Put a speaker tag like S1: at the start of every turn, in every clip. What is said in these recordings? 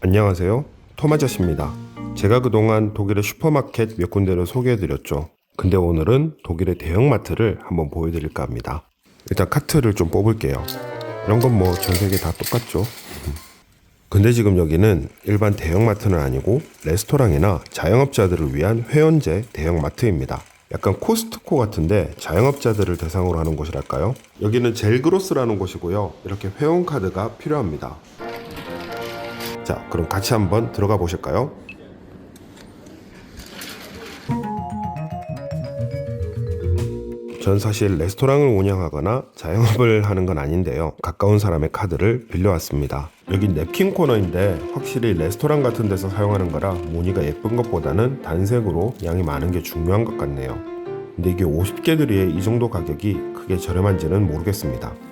S1: 안녕하세요. 토마저씨입니다. 제가 그동안 독일의 슈퍼마켓 몇 군데를 소개해드렸죠. 근데 오늘은 독일의 대형마트를 한번 보여드릴까 합니다. 일단 카트를 좀 뽑을게요. 이런 건 뭐 전 세계 다 똑같죠. 근데 지금 여기는 일반 대형마트는 아니고 레스토랑이나 자영업자들을 위한 회원제 대형마트입니다. 약간 코스트코 같은데 자영업자들을 대상으로 하는 곳이랄까요? 여기는 젤그로스라는 곳이고요. 이렇게 회원 카드가 필요합니다. 자, 그럼 같이 한번 들어가 보실까요? 전 사실 레스토랑을 운영하거나 자영업을 하는 건 아닌데요. 가까운 사람의 카드를 빌려왔습니다. 여기 냅킨 코너인데 확실히 레스토랑 같은 데서 사용하는 거라 무늬가 예쁜 것보다는 단색으로 양이 많은 게 중요한 것 같네요. 근데 이게 50개들이에 이 정도 가격이 크게 저렴한지는 모르겠습니다.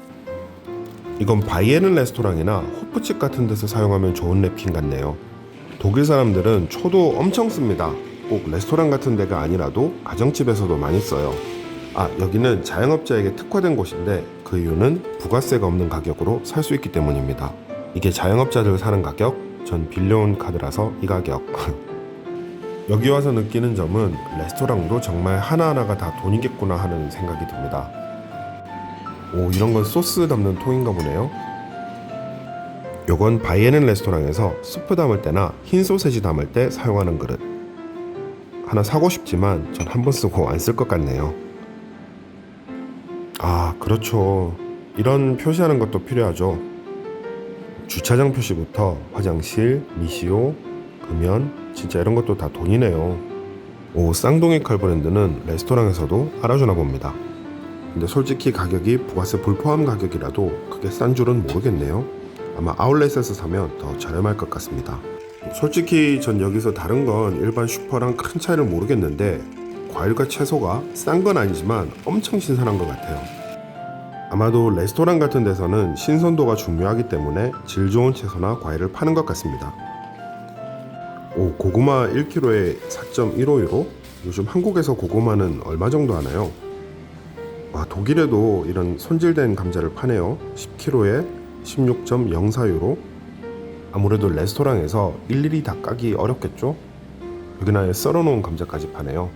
S1: 이건 바이에른 레스토랑이나 호프집 같은 데서 사용하면 좋은 냅킨 같네요. 독일 사람들은 초도 엄청 씁니다. 꼭 레스토랑 같은 데가 아니라도 가정집에서도 많이 써요. 아, 여기는 자영업자에게 특화된 곳인데 그 이유는 부가세가 없는 가격으로 살 수 있기 때문입니다. 이게 자영업자들 사는 가격, 전 빌려온 카드라서 이 가격. 여기 와서 느끼는 점은 레스토랑도 정말 하나하나가 다 돈이겠구나 하는 생각이 듭니다. 오 이런 건 소스 담는 통인가 보네요. 요건 바이에는 레스토랑에서 스프 담을 때나 흰 소세지 담을 때 사용하는 그릇. 하나 사고 싶지만 전 한 번 쓰고 안 쓸 것 같네요. 아 그렇죠. 이런 표시하는 것도 필요하죠. 주차장 표시부터 화장실, 미시오, 금연, 진짜 이런 것도 다 돈이네요. 오 쌍둥이 칼 브랜드는 레스토랑에서도 알아주나 봅니다. 근데 솔직히 가격이 부가세 불포함 가격이라도 그게 싼 줄은 모르겠네요. 아마 아울렛에서 사면 더 저렴할 것 같습니다. 솔직히 전 여기서 다른 건 일반 슈퍼랑 큰 차이를 모르겠는데 과일과 채소가 싼 건 아니지만 엄청 신선한 것 같아요. 아마도 레스토랑 같은 데서는 신선도가 중요하기 때문에 질 좋은 채소나 과일을 파는 것 같습니다. 오, 고구마 1kg에 4.15유로? 요즘 한국에서 고구마는 얼마 정도 하나요? 와, 독일에도 이런 손질된 감자를 파네요. 10kg에 16.04유로. 아무래도 레스토랑에서 일일이 다 까기 어렵겠죠? 아예 썰어놓은 감자까지 파네요.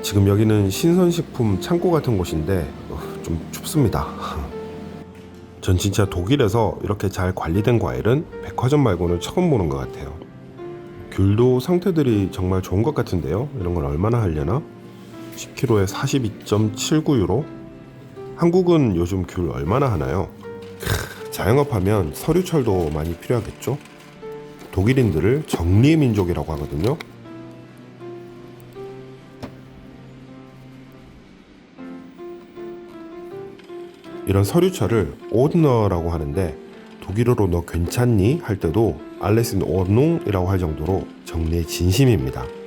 S1: 지금 여기는 신선식품 창고 같은 곳인데 어, 좀 춥습니다. 전 진짜 독일에서 이렇게 잘 관리된 과일은 백화점 말고는 처음 보는 것 같아요. 귤도 상태들이 정말 좋은 것 같은데요. 이런 건 얼마나 하려나? 10kg에 42.79유로? 한국은 요즘 귤 얼마나 하나요? 크, 자영업하면 서류철도 많이 필요하겠죠? 독일인들을 정리의 민족이라고 하거든요. 이런 서류철을 오드너라고 하는데 독일어로 너 괜찮니? 할 때도 알레슨 오농이라고 할 정도로 정리의 진심입니다.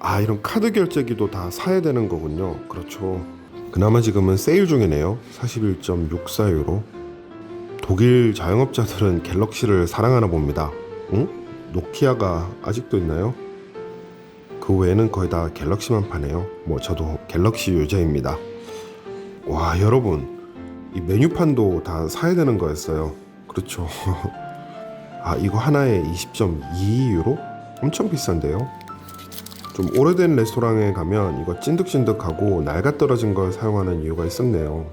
S1: 아 이런 카드 결제기도 다 사야 되는 거군요. 그렇죠. 그나마 지금은 세일 중이네요. 41.64유로. 독일 자영업자들은 갤럭시를 사랑하나 봅니다. 응? 노키아가 아직도 있나요? 그 외에는 거의 다 갤럭시만 파네요. 뭐 저도 갤럭시 유저입니다. 와 여러분 이 메뉴판도 다 사야 되는 거였어요. 그렇죠. 아 이거 하나에 20.22유로? 엄청 비싼데요. 좀 오래된 레스토랑에 가면 이거 찐득찐득하고 낡아 떨어진 걸 사용하는 이유가 있었네요.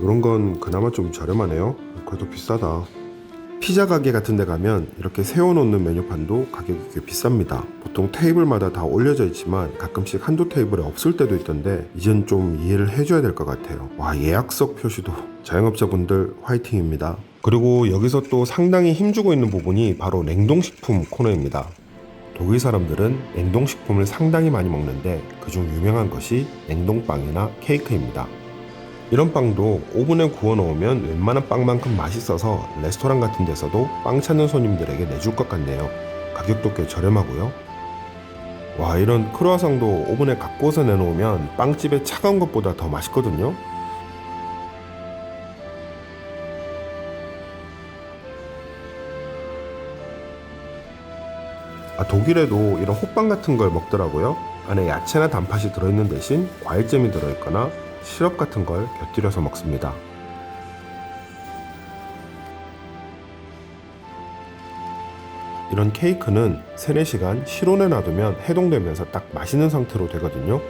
S1: 이런 건 그나마 좀 저렴하네요. 그래도 비싸다. 피자 가게 같은 데 가면 이렇게 세워놓는 메뉴판도 가격이 꽤 비쌉니다. 보통 테이블마다 다 올려져 있지만 가끔씩 한두 테이블에 없을 때도 있던데 이젠 좀 이해를 해줘야 될 것 같아요. 와 예약석 표시도 자영업자분들 화이팅입니다. 그리고 여기서 또 상당히 힘주고 있는 부분이 바로 냉동식품 코너입니다. 독일 사람들은 냉동식품을 상당히 많이 먹는데 그중 유명한 것이 냉동빵이나 케이크입니다. 이런 빵도 오븐에 구워 놓으면 웬만한 빵만큼 맛있어서 레스토랑 같은 데서도 빵 찾는 손님들에게 내줄 것 같네요. 가격도 꽤 저렴하고요. 와 이런 크루아상도 오븐에 갖고서 내놓으면 빵집에 차가운 것보다 더 맛있거든요. 아, 독일에도 이런 호빵 같은 걸 먹더라고요. 안에 야채나 단팥이 들어있는 대신 과일잼이 들어있거나 시럽 같은 걸 곁들여서 먹습니다. 이런 케이크는 3, 4시간 실온에 놔두면 해동되면서 딱 맛있는 상태로 되거든요.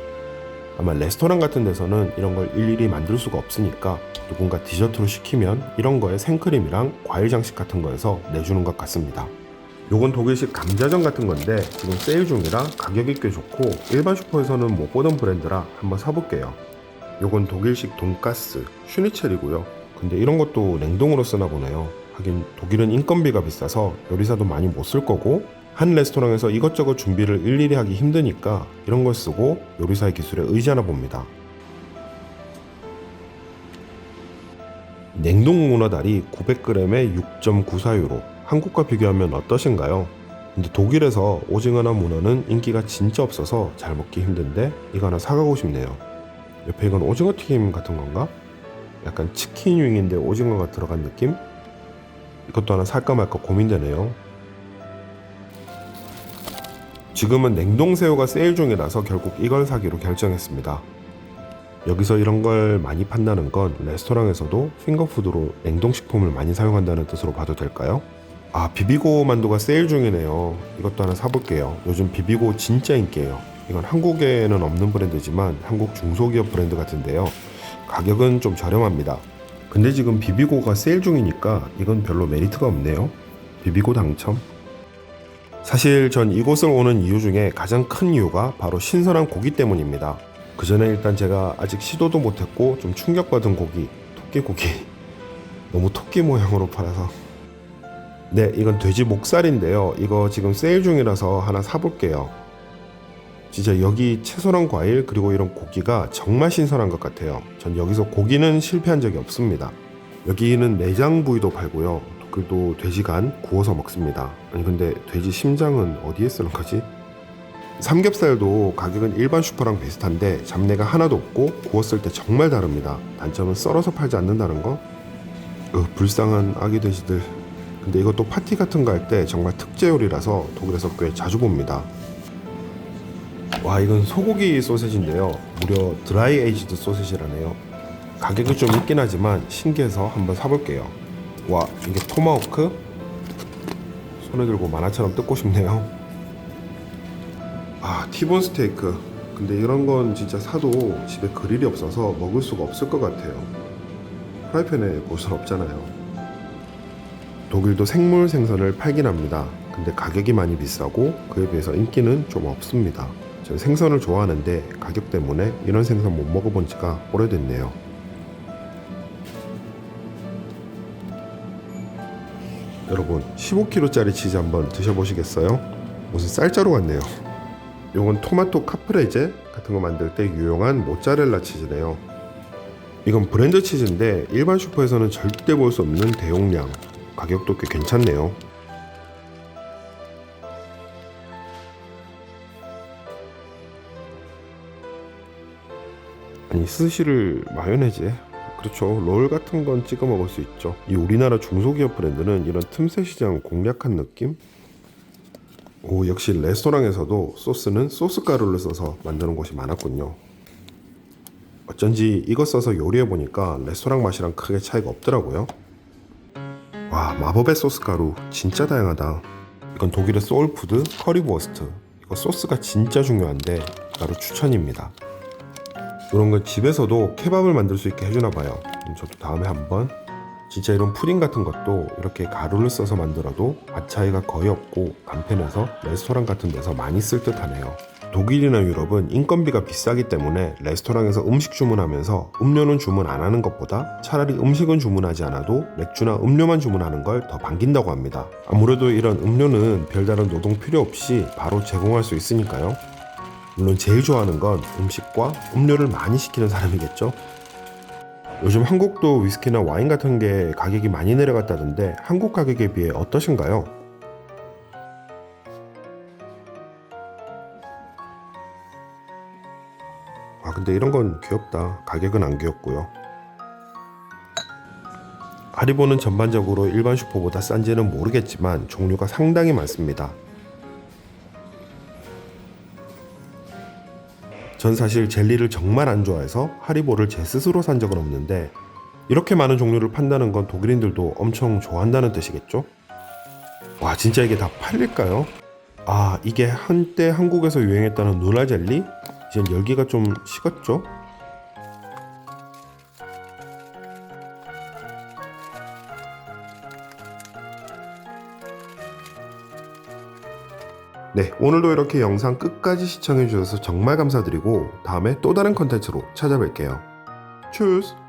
S1: 아마 레스토랑 같은 데서는 이런 걸 일일이 만들 수가 없으니까 누군가 디저트로 시키면 이런 거에 생크림이랑 과일 장식 같은 거에서 내주는 것 같습니다. 요건 독일식 감자전 같은 건데 지금 세일 중이라 가격이 꽤 좋고 일반 슈퍼에서는 못 보던 브랜드라 한번 사볼게요. 요건 독일식 돈가스 슈니첼이고요. 근데 이런 것도 냉동으로 쓰나 보네요. 하긴 독일은 인건비가 비싸서 요리사도 많이 못 쓸 거고 한 레스토랑에서 이것저것 준비를 일일이 하기 힘드니까 이런 걸 쓰고 요리사의 기술에 의지하나 봅니다. 냉동 문어다리 900g에 6.94유로 한국과 비교하면 어떠신가요? 근데 독일에서 오징어나 문어는 인기가 진짜 없어서 잘 먹기 힘든데 이거 하나 사가고 싶네요. 옆에 이건 오징어 튀김 같은 건가? 약간 치킨 윙인데 오징어가 들어간 느낌? 이것도 하나 살까 말까 고민되네요. 지금은 냉동새우가 세일 중이라서 결국 이걸 사기로 결정했습니다. 여기서 이런 걸 많이 판다는 건 레스토랑에서도 핑거푸드로 냉동식품을 많이 사용한다는 뜻으로 봐도 될까요? 아 비비고 만두가 세일 중이네요. 이것도 하나 사볼게요. 요즘 비비고 진짜 인기예요. 이건 한국에는 없는 브랜드지만 한국 중소기업 브랜드 같은데요. 가격은 좀 저렴합니다. 근데 지금 비비고가 세일 중이니까 이건 별로 메리트가 없네요. 비비고 당첨. 사실 전 이곳을 오는 이유 중에 가장 큰 이유가 바로 신선한 고기 때문입니다. 그 전에 일단 제가 아직 시도도 못했고 좀 충격받은 고기, 토끼 고기. 너무 토끼 모양으로 팔아서. 네, 이건 돼지 목살인데요. 이거 지금 세일 중이라서 하나 사볼게요. 진짜 여기 채소랑 과일 그리고 이런 고기가 정말 신선한 것 같아요. 전 여기서 고기는 실패한 적이 없습니다. 여기는 내장 부위도 팔고요. 독일도 돼지간 구워서 먹습니다. 아니 근데 돼지 심장은 어디에 쓰는 거지? 삼겹살도 가격은 일반 슈퍼랑 비슷한데 잡내가 하나도 없고 구웠을 때 정말 다릅니다. 단점은 썰어서 팔지 않는다는 거. 으, 불쌍한 아기 돼지들. 근데 이것도 파티 같은 거 할 때 정말 특제 요리라서 독일에서 꽤 자주 봅니다. 와 이건 소고기 소세지인데요. 무려 드라이 에이지드 소세지라네요. 가격이 좀 있긴 하지만 신기해서 한번 사볼게요. 와 이게 토마호크? 손에 들고 만화처럼 뜯고 싶네요. 아 티본 스테이크. 근데 이런 건 진짜 사도 집에 그릴이 없어서 먹을 수가 없을 것 같아요. 프라이팬에 볼순 없잖아요. 독일도 생물 생선을 팔긴 합니다. 근데 가격이 많이 비싸고 그에 비해서 인기는 좀 없습니다. 저는 생선을 좋아하는데 가격 때문에 이런 생선 못 먹어본 지가 오래됐네요. 여러분 15kg짜리 치즈 한번 드셔보시겠어요? 무슨 쌀자루 같네요. 이건 토마토 카프레제 같은 거 만들 때 유용한 모짜렐라 치즈네요. 이건 브랜드 치즈인데 일반 슈퍼에서는 절대 볼 수 없는 대용량. 가격도 꽤 괜찮네요. 아니 스시를 마요네즈에 그렇죠. 롤 같은 건 찍어 먹을 수 있죠. 이 우리나라 중소기업 브랜드는 이런 틈새 시장 공략한 느낌? 오 역시 레스토랑에서도 소스는 소스 가루를 써서 만드는 곳이 많았군요. 어쩐지 이거 써서 요리해 보니까 레스토랑 맛이랑 크게 차이가 없더라고요 와 마법의 소스 가루. 진짜 다양하다. 이건 독일의 소울푸드 커리버스트. 이거 소스가 진짜 중요한데 나로 추천입니다. 이런 건 집에서도 케밥을 만들 수 있게 해주나 봐요. 음, 저도 다음에 한번. 진짜 이런 푸딩 같은 것도 이렇게 가루를 써서 만들어도 맛 차이가 거의 없고 간편해서 레스토랑 같은 데서 많이 쓸 듯 하네요. 독일이나 유럽은 인건비가 비싸기 때문에 레스토랑에서 음식 주문하면서 음료는 주문 안 하는 것보다 차라리 음식은 주문하지 않아도 맥주나 음료만 주문하는 걸 더 반긴다고 합니다. 아무래도 이런 음료는 별다른 노동 필요 없이 바로 제공할 수 있으니까요. 물론 제일 좋아하는 건 음식과 음료를 많이 시키는 사람이겠죠. 요즘 한국도 위스키나 와인 같은 게 가격이 많이 내려갔다던데 한국 가격에 비해 어떠신가요? 아 근데 이런 건 귀엽다. 가격은 안 귀엽고요. 하리보는 전반적으로 일반 슈퍼보다 싼지는 모르겠지만 종류가 상당히 많습니다. 전 사실 젤리를 정말 안 좋아해서 하리보를 제 스스로 산 적은 없는데 이렇게 많은 종류를 판다는 건 독일인들도 엄청 좋아한다는 뜻이겠죠? 와 진짜 이게 다 팔릴까요? 아 이게 한때 한국에서 유행했다는 누나 젤리? 이젠 열기가 좀 식었죠? 네, 오늘도 이렇게 영상 끝까지 시청해주셔서 정말 감사드리고 다음에 또 다른 컨텐츠로 찾아뵐게요. 추스!